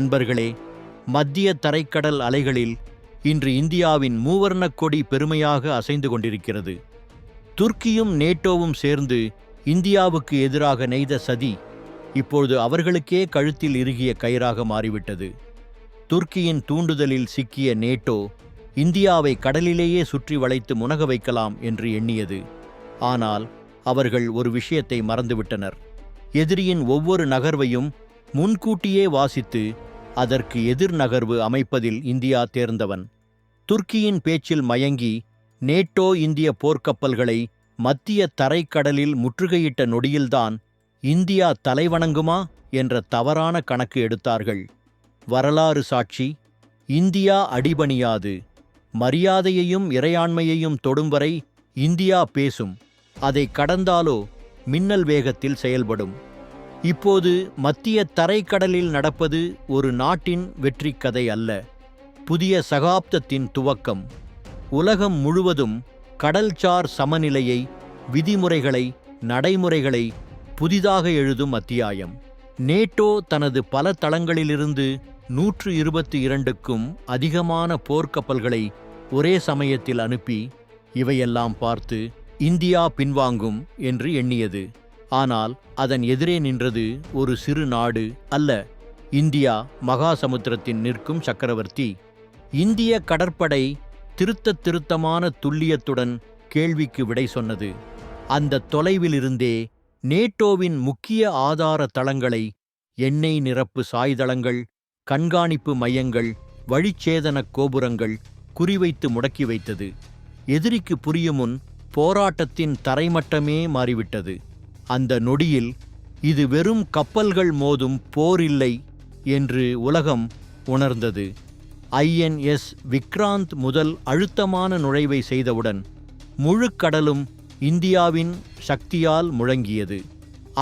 நண்பர்களே மத்திய தரைக்கடல் அலைகளில் இன்று இந்தியாவின் மூவர்ணக் கொடி பெருமையாக அசைந்து கொண்டிருக்கிறது. துர்க்கியும் நேட்டோவும் சேர்ந்து இந்தியாவுக்கு எதிராக நெய்த சதி இப்பொழுது அவர்களுக்கே கழுத்தில் இறுகிய கயிறாக மாறிவிட்டது. துர்க்கியின் தூண்டுதலில் சிக்கிய நேட்டோ இந்தியாவை கடலிலேயே சுற்றி வளைத்து முனக வைக்கலாம் என்று எண்ணியது. ஆனால் அவர்கள் ஒரு விஷயத்தை மறந்துவிட்டனர். எதிரியின் ஒவ்வொரு நகர்வையும் முன்கூட்டியே வாசித்து அதற்கு எதிர் நகர்வு அமைப்பதில் இந்தியா தேர்ந்தவன். துர்க்கியின் பேச்சில் மயங்கி நேட்டோ இந்திய போர்க்கப்பல்களை மத்திய தரைக்கடலில் முற்றுகையிட்ட நொடியில்தான் இந்தியா தலைவணங்குமா என்ற தவறான கணக்கு எடுத்தார்கள். வரலாறு சாட்சி இந்தியா அடிபணியாது. மரியாதையையும் இறையாண்மையையும் தொடும் வரை இந்தியா பேசும். அதை கடந்தாலோ மின்னல் வேகத்தில் செயல்படும். இப்போது மத்திய தரைக்கடலில் நடப்பது ஒரு நாட்டின் வெற்றிக் கதை அல்ல. புதிய சகாப்தத்தின் துவக்கம். உலகம் முழுவதும் கடல்சார் சமநிலையை விதிமுறைகளை நடைமுறைகளை புதிதாக எழுதும் அத்தியாயம். நேட்டோ தனது பல தளங்களிலிருந்து நூற்று இருபத்தி இரண்டுக்கும் அதிகமான போர்க்கப்பல்களை ஒரே சமயத்தில் அனுப்பி இவையெல்லாம் பார்த்து இந்தியா பின்வாங்கும் என்று எண்ணியது. ஆனால் அதன் எதிரே நின்றது ஒரு சிறு நாடு அல்ல. இந்தியா மகாசமுத்திரத்தின் நிற்கும் சக்கரவர்த்தி. இந்திய கடற்படை திருத்த திருத்தமான துல்லியத்துடன் கேள்விக்கு விடை சொன்னது. அந்த தொலைவிலிருந்தே நேட்டோவின் முக்கிய ஆதார தளங்களை எண்ணெய் நிரப்பு சாய்தளங்கள் கண்காணிப்பு மையங்கள் வழிச்சேதனக் கோபுரங்கள் குறிவைத்து முடக்கி வைத்தது. எதிரிக்கு புரியும் முன் போராட்டத்தின் தரைமட்டமே மாறிவிட்டது. அந்த நொடியில் இது வெறும் கப்பல்கள் மோதும் போர் இல்லை என்று உலகம் உணர்ந்தது. ஐஎன்எஸ் விக்ராந்த் முதல் அழுத்தமான நுழைவை செய்தவுடன் முழு கடலும் இந்தியாவின் சக்தியால் முழங்கியது.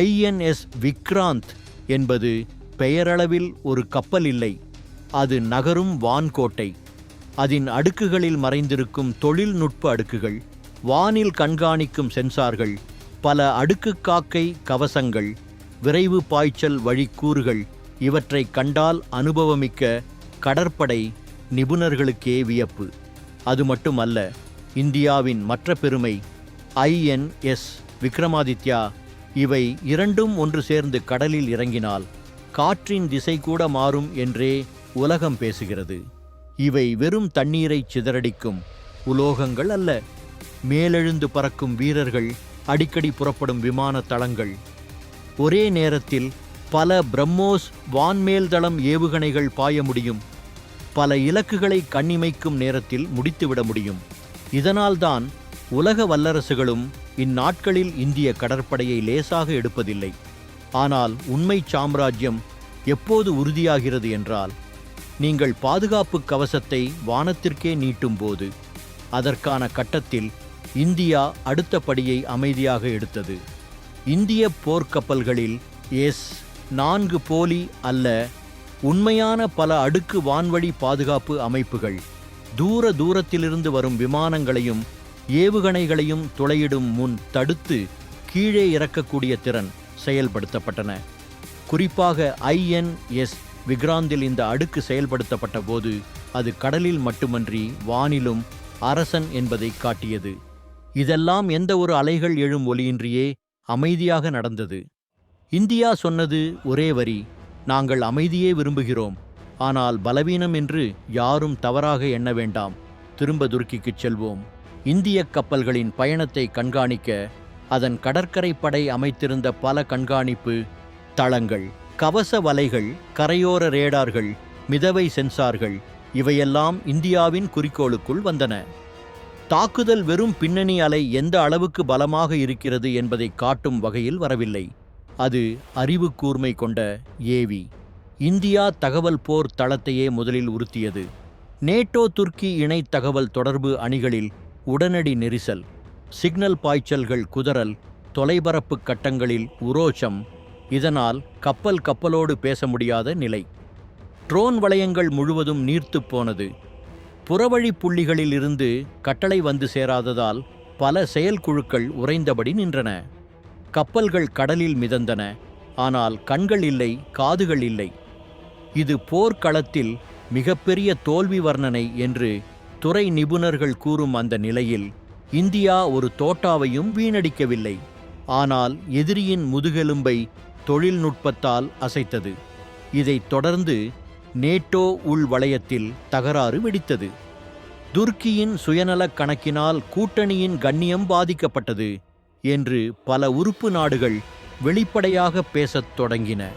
ஐஎன்எஸ் விக்ராந்த் என்பது பெயரளவில் ஒரு கப்பல் இல்லை அது நகரும் வான்கோட்டை. அதன் அடுக்குகளில் மறைந்திருக்கும் தொழில்நுட்ப அடுக்குகள் வானில் கண்காணிக்கும் சென்சார்கள் பல அடுக்கு காக்கை கவசங்கள் விரைவு பாய்ச்சல் வழிக்கூறுகள் இவற்றை கண்டால் அனுபவமிக்க கடற்படை நிபுணர்களுக்கே வியப்பு. அது மட்டுமல்ல இந்தியாவின் மற்ற பெருமை ஐஎன்எஸ் விக்ரமாதித்யா இவை இரண்டும் ஒன்று சேர்ந்து கடலில் இறங்கினால் காற்றின் திசை கூட மாறும் என்றே உலகம் பேசுகிறது. இவை வெறும் தண்ணீரை சிதறடிக்கும் உலோகங்கள் அல்ல மேலெழுந்து பறக்கும் வீரர்கள் அடிக்கடி புறப்படும் விமான தளங்கள். ஒரே நேரத்தில் பல பிரம்மோஸ் வான்மேல்தளம் ஏவுகணைகள் பாய முடியும். பல இலக்குகளை கண்ணிமைக்கும் நேரத்தில் முடித்துவிட முடியும். இதனால்தான் உலக வல்லரசுகளும் இந்நாட்களில் இந்திய கடற்படையை லேசாக எடுப்பதில்லை. ஆனால் உண்மை சாம்ராஜ்யம் எப்போது உறுதியாகிறது என்றால் நீங்கள் பாதுகாப்பு கவசத்தை வானத்திற்கே நீட்டும்போது அதற்கான கட்டத்தில் இந்தியா அடுத்த படியை அமைதியாக எடுத்தது. இந்திய போர்க்கப்பல்களில் எஸ் நான்கு போலி அல்ல உண்மையான பல அடுக்கு வான்வழி பாதுகாப்பு அமைப்புகள். தூர தூரத்திலிருந்து வரும் விமானங்களையும் ஏவுகணைகளையும் துளையிடும் முன் தடுத்து கீழே இறக்கக்கூடிய திறன் செயல்படுத்தப்பட்டன. குறிப்பாக ஐஎன்எஸ் விக்ராந்தில் இந்த அடுக்கு செயல்படுத்தப்பட்ட போது அது கடலில் மட்டுமன்றி வானிலும் அரசன் என்பதை காட்டியது. இதெல்லாம் எந்த ஒரு அலைகள் எழும் ஒலியின்றியே அமைதியாக நடந்தது. இந்தியா சொன்னது ஒரே வரி நாங்கள் அமைதியே விரும்புகிறோம். ஆனால் பலவீனம் என்று யாரும் தவறாக எண்ண வேண்டாம். திரும்ப துருக்கிக்குச் செல்வோம். இந்திய கப்பல்களின் பயணத்தை கண்காணிக்க அதன் கடற்கரை படை அமைத்திருந்த பல கண்காணிப்பு தளங்கள் கவச வலைகள் கரையோர ரேடார்கள் மிதவை சென்சார்கள் இவையெல்லாம் இந்தியாவின் குறிக்கோளுக்குள் வந்தன. தாக்குதல் வெறும் பின்னணி அலை எந்த அளவுக்கு பலமாக இருக்கிறது என்பதை காட்டும் வகையில் வரவில்லை. அது அறிவு கூர்மை கொண்ட ஏவி. இந்தியா தகவல் போர் தளத்தையே முதலில் உறுத்தியது. நேட்டோ துர்க்கி இணை தகவல் தொடர்பு அணிகளில் உடனடி நெரிசல் சிக்னல் பாய்ச்சல்கள் குதறல் தொலைபரப்பு கட்டங்களில் உரோச்சம் இதனால் கப்பல் கப்பலோடு பேச முடியாத நிலை. ட்ரோன் வளையங்கள் முழுவதும் நீர்த்துப் போனது. புறவழி புள்ளிகளில் இருந்து கட்டளை வந்து சேராததால் பல செயல்குழுக்கள் உறைந்தபடி நின்றன. கப்பல்கள் கடலில் மிதந்தன. ஆனால் கண்கள் இல்லை காதுகள் இல்லை. இது போர்க்களத்தில் மிகப்பெரிய தோல்வி வர்ணனை என்று துறை நிபுணர்கள் கூறும் அந்த நிலையில் இந்தியா ஒரு தோட்டாவையும் வீணடிக்கவில்லை. ஆனால் எதிரியின் முதுகெலும்பை தொழில்நுட்பத்தால் அசைத்தது. இதைத் தொடர்ந்து நேட்டோ உள் வளையத்தில் தகராறு வெடித்தது. துர்க்கியின் சுயநலக் கணக்கினால் கூட்டணியின் கண்ணியம் பாதிக்கப்பட்டது என்று பல உறுப்பு நாடுகள் வெளிப்படையாக பேசத் தொடங்கின.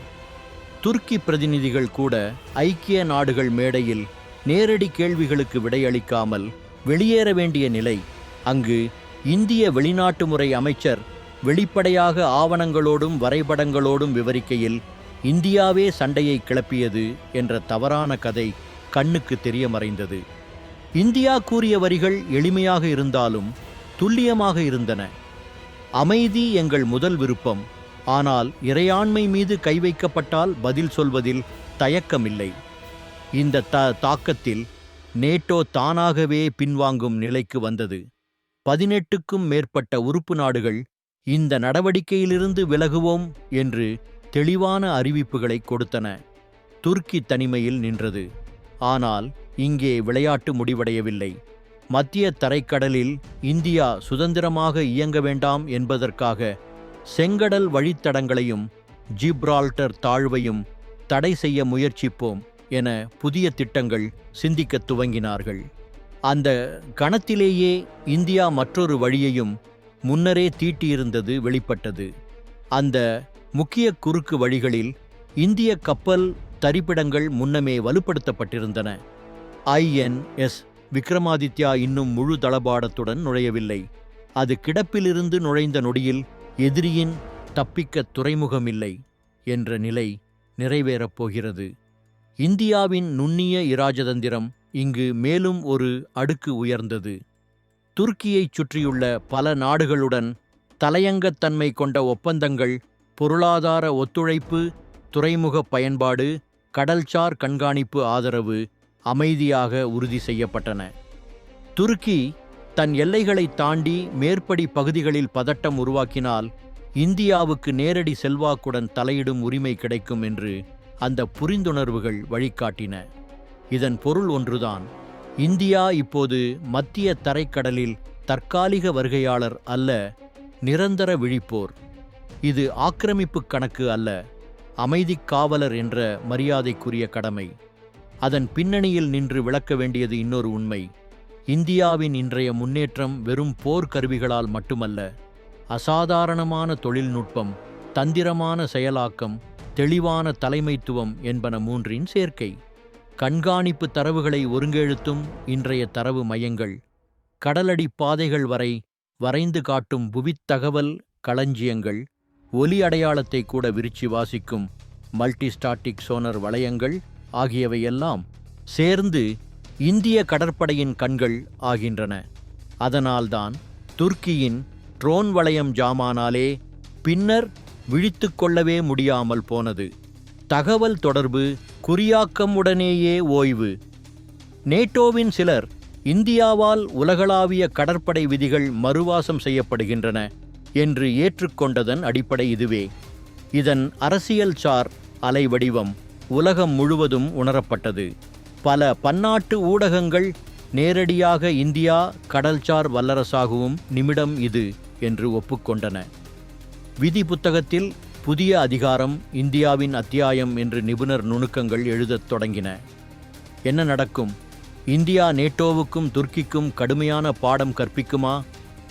துருக்கி பிரதிநிதிகள் கூட ஐக்கிய நாடுகள் மேடையில் நேரடி கேள்விகளுக்கு விடையளிக்காமல் வெளியேற வேண்டிய நிலை அங்கு இந்திய வெளிநாட்டு முறை அமைச்சர் வெளிப்படையாக ஆவணங்களோடும் வரைபடங்களோடும் விவரிக்கையில் இந்தியாவே சண்டையை கிளப்பியது என்ற தவறான கதை கண்ணுக்கு தெரிய மறைந்தது இந்தியா கூறிய வரிகள் எளிமையாக இருந்தாலும் துல்லியமாக இருந்தன. அமைதி எங்கள் முதல் விருப்பம். ஆனால் இறையாண்மை மீது கை வைக்கப்பட்டால் பதில் சொல்வதில் தயக்கமில்லை. இந்த த தாக்கத்தில் நேட்டோ தானாகவே பின்வாங்கும் நிலைக்கு வந்தது. பதினெட்டுக்கும் மேற்பட்ட உறுப்பு நாடுகள் இந்த நடவடிக்கையிலிருந்து விலகுவோம் என்று தெளிவான அறிவிப்புகளை கொடுத்தன. துருக்கி தனிமையில் நின்றது. ஆனால் இங்கே விளையாட்டு முடிவடையவில்லை. மத்திய தரைக்கடலில் இந்தியா சுதந்திரமாக இயங்க வேண்டாம் என்பதற்காக செங்கடல் வழித்தடங்களையும் ஜிப்ரால்டர் தாழ்வையும் தடை செய்ய முயற்சிப்போம் என புதிய திட்டங்கள் சிந்திக்கத் துவங்கினார்கள். அந்த கணத்திலேயே இந்தியா மற்றொரு வழியையும் முன்னரே தீட்டியிருந்தது வெளிப்பட்டது. அந்த முக்கிய குறுக்கு வழிகளில் இந்திய கப்பல் தரிப்பிடங்கள் முன்னமே வலுப்படுத்தப்பட்டிருந்தன. ஐஎன்எஸ் விக்ரமாதித்யா இன்னும் முழு தளபாடத்துடன் நுழையவில்லை. அது கிடப்பிலிருந்து நுழைந்த நொடியில் எதிரியின் தப்பிக்க துறைமுகமில்லை என்ற நிலை நிறைவேறப் போகிறது. இந்தியாவின் நுண்ணிய இராஜதந்திரம் இங்கு மேலும் ஒரு அடுக்கு உயர்ந்தது. துருக்கியைச் சுற்றியுள்ள பல நாடுகளுடன் தலையங்கத்தன்மை கொண்ட ஒப்பந்தங்கள் பொருளாதார ஒத்துழைப்பு துறைமுக பயன்பாடு கடல்சார் கண்காணிப்பு ஆதரவு அமைதியாக உறுதி செய்யப்பட்டன. துருக்கி தன் எல்லைகளை தாண்டி மேற்படி பகுதிகளில் பதட்டம் உருவாக்கினால் இந்தியாவுக்கு நேரடி செல்வாக்குடன் தலையிடும் உரிமை கிடைக்கும் என்று அந்த புரிந்துணர்வுகள் வழிகாட்டின. இதன் பொருள் ஒன்றுதான். இந்தியா இப்போது மத்திய தரைக்கடலில் தற்காலிக வருகையாளர் அல்ல நிரந்தர விழிப்போர். இது ஆக்கிரமிப்பு கணக்கு அல்ல அமைதிக் காவலர் என்ற மரியாதைக்குரிய கடமை. அதன் பின்னணியில் நின்று விளக்க வேண்டியது இன்னொரு உண்மை. இந்தியாவின் இன்றைய முன்னேற்றம் வெறும் போர்க்கருவிகளால் மட்டுமல்ல அசாதாரணமான தொழில்நுட்பம் தந்திரமான செயலாக்கம் தெளிவான தலைமைத்துவம் என்பன மூன்றின் சேர்க்கை. கண்காணிப்பு தரவுகளை ஒருங்கெழுத்தும் இன்றைய தரவு மையங்கள். கடலடி பாதைகள் வரை வரைந்து காட்டும் புவித்தகவல் களஞ்சியங்கள். ஒலி அடையாளத்தை கூட விரிச்சு வாசிக்கும் மல்டிஸ்டாட்டிக் சோனர் வளையங்கள் ஆகியவையெல்லாம் சேர்ந்து இந்திய கடற்படையின் கண்கள் ஆகின்றன. அதனால்தான் துர்க்கியின் ட்ரோன் வளையம் ஜாமானாலே பின்னர் விழித்து கொள்ளவே முடியாமல் போனது. தகவல் தொடர்பு குறியாக்கமுடனேயே ஓய்வு. நேட்டோவின் சிலர் இந்தியாவால் உலகளாவிய கடற்படை விதிகள் மறுவாசம் செய்யப்படுகின்றன. என்று ஏற்றுக்கொண்டதன் அடிப்படை இதுவே. இதன் அரசியல் சார் அலைவடிவம் உலகம் முழுவதும் உணரப்பட்டது. பல பன்னாட்டு ஊடகங்கள் நேரடியாக இந்தியா கடல்சார் வல்லரசாகவும் நிமிடம் இது என்று ஒப்புக்கொண்டன. விதி புத்தகத்தில் புதிய அதிகாரம் இந்தியாவின் அத்தியாயம் என்று நிபுணர் நுணுக்கங்கள் எழுதத் தொடங்கின. என்ன நடக்கும்? இந்தியா நேட்டோவுக்கும் துர்க்கிக்கும் கடுமையான பாடம் கற்பிக்குமா?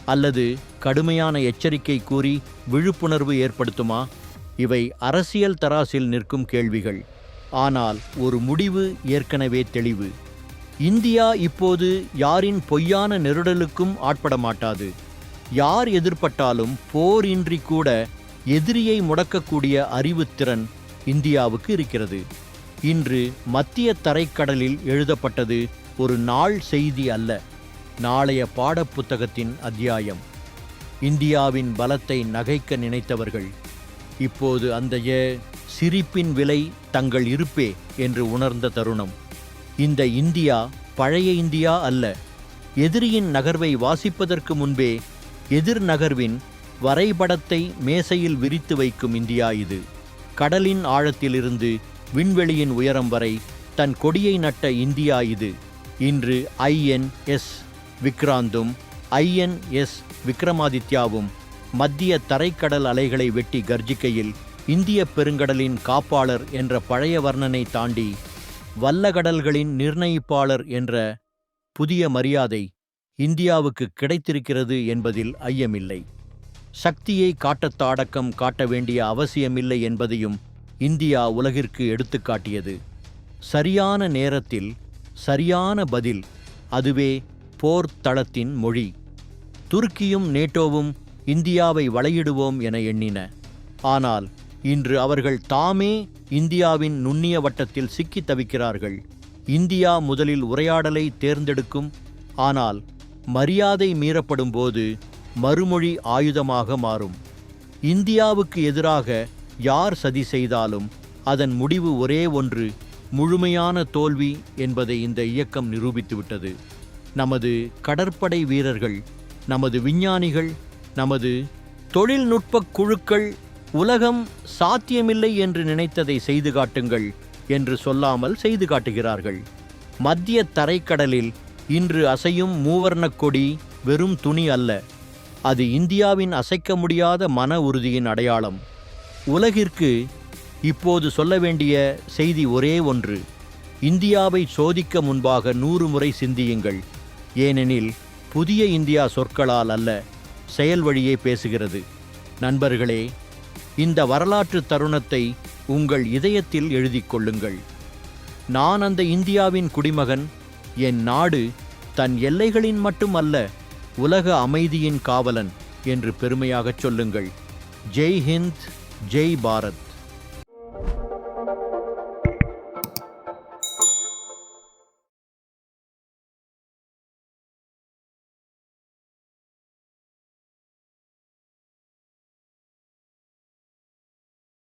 அல்லது கடுமையான எச்சரிக்கை கூறி விழிப்புணர்வு ஏற்படுத்துமா? இவை அரசியல் தராசில் நிற்கும் கேள்விகள். ஆனால் ஒரு முடிவு ஏற்கனவே தெளிவு. இந்தியா இப்போது யாரின் பொய்யான நெருடலுக்கும் ஆட்பட மாட்டாது. யார் எதிர்பட்டாலும் போரின்றி கூட எதிரியை முடக்கக்கூடிய அறிவுத்திறன் இந்தியாவுக்கு இருக்கிறது. இன்று மத்திய தரைக்கடலில் எழுதப்பட்டது ஒரு நாள் செய்தி அல்ல. நாளைய பாடப்புத்தகத்தின் அத்தியாயம். இந்தியாவின் பலத்தை நகைக்க நினைத்தவர்கள் இப்போது அந்த சிரிப்பின் விலை தங்கள் இருப்பே என்று உணர்ந்த தருணம். இந்த இந்தியா பழைய இந்தியா அல்ல எதிரியின் நகர்வை வாசிப்பதற்கு முன்பே எதிர் நகர்வின் வரைபடத்தை மேசையில் விரித்து வைக்கும் இந்தியா இது. கடலின் ஆழத்திலிருந்து விண்வெளியின் உயரம் வரை தன் கொடியை நட்ட இந்தியா இது. இன்று ஐஎன்எஸ் விக்ராந்தும் ஐஎன்எஸ் விக்ரமாதித்யாவும் மத்திய தரைக்கடல் அலைகளை வெட்டி கர்ஜிக்கையில் இந்திய பெருங்கடலின் காப்பாளர் என்ற பழைய வர்ணனை தாண்டி வல்லகடல்களின் நிர்ணயிப்பாளர் என்ற புதிய மரியாதை இந்தியாவுக்கு கிடைத்திருக்கிறது என்பதில் ஐயமில்லை. சக்தியை காட்டத்தாடக்கம் காட்ட வேண்டிய அவசியமில்லை என்பதையும் இந்தியா உலகிற்கு எடுத்துக்காட்டியது. சரியான நேரத்தில் சரியான பதில் அதுவே போர் தளத்தின் மொழி. துருக்கியும் நேட்டோவும் இந்தியாவை வளையிடுவோம் என எண்ணின. ஆனால் இன்று அவர்கள் தாமே இந்தியாவின் நுண்ணிய வட்டத்தில் சிக்கித் தவிக்கிறார்கள். இந்தியா முதலில் உரையாடலை தேர்ந்தெடுக்கும். ஆனால் மரியாதை மீறப்படும் போது மறுமொழி ஆயுதமாக மாறும். இந்தியாவுக்கு எதிராக யார் சதி செய்தாலும் அதன் முடிவு ஒரே ஒன்று முழுமையான தோல்வி என்பதை இந்த இயக்கம் நிரூபித்துவிட்டது. நமது கடற்படை வீரர்கள் நமது விஞ்ஞானிகள் நமது தொழில்நுட்பக் குழுக்கள் உலகம் சாத்தியமில்லை என்று நினைத்ததை செய்து காட்டுங்கள் என்று சொல்லாமல் செய்து காட்டுகிறார்கள். மத்திய தரைக்கடலில் இன்று அசையும் மூவர்ணக் கொடி வெறும் துணி அல்ல. அது இந்தியாவின் அசைக்க முடியாத மன உறுதியின் அடையாளம். உலகிற்கு இப்போது சொல்ல வேண்டிய செய்தி ஒரே ஒன்று. இந்தியாவை சோதிக்க முன்பாக நூறு முறை சிந்தியுங்கள். ஏனெனில் புதிய இந்தியா சொற்களால் அல்ல செயல் வழியே பேசுகிறது. நண்பர்களே இந்த வரலாற்று தருணத்தை உங்கள் இதயத்தில் எழுதிக்கொள்ளுங்கள் நான் அந்த இந்தியாவின் குடிமகன் என் நாடு தன் எல்லைகளின் மட்டும் அல்ல உலக அமைதியின் காவலன் என்று பெருமையாகச் சொல்லுங்கள். ஜெய் ஹிந்த் ஜெய் பாரத்.